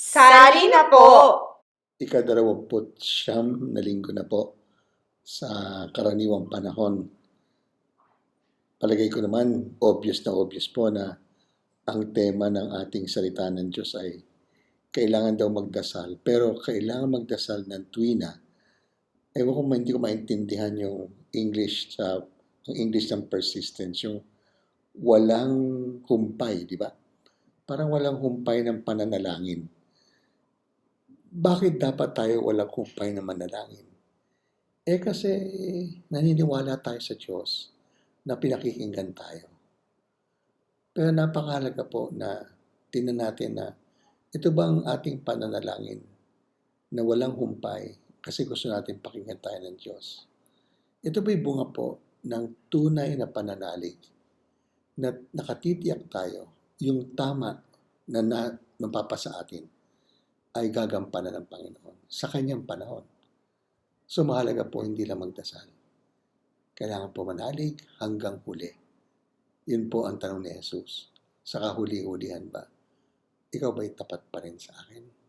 Sali na po! Ikadalawamput siyam na linggo na po sa karaniwang panahon. Palagay ko naman, obvious na obvious po na ang tema ng ating salita ng Diyos ay kailangan daw magdasal. Pero kailangan magdasal ng tuwina. Ewan ko, hindi ko maintindihan yung English sa yung English ng persistence, yung walang humpay, di ba? Parang walang humpay ng pananalangin. Bakit dapat tayo walang humpay na manalangin? Eh kasi naniniwala tayo sa Diyos na pinakikinggan tayo. Pero napakahalaga po na tingnan natin na ito ba ang ating pananalangin na walang humpay kasi gusto natin pakinggan tayo ng Diyos. Ito ba'y bunga po ng tunay na pananalig na nakatitiyak tayo yung tama na, na napapasa atin ay gagampanan ng Panginoon sa kanyang panahon. So mahalaga po hindi lang magdasal. Kailangan po manalig hanggang huli. Yun po ang tanong ni Jesus. Sa kahuli-hulihan ba? Ikaw ba'y tapat pa rin sa akin?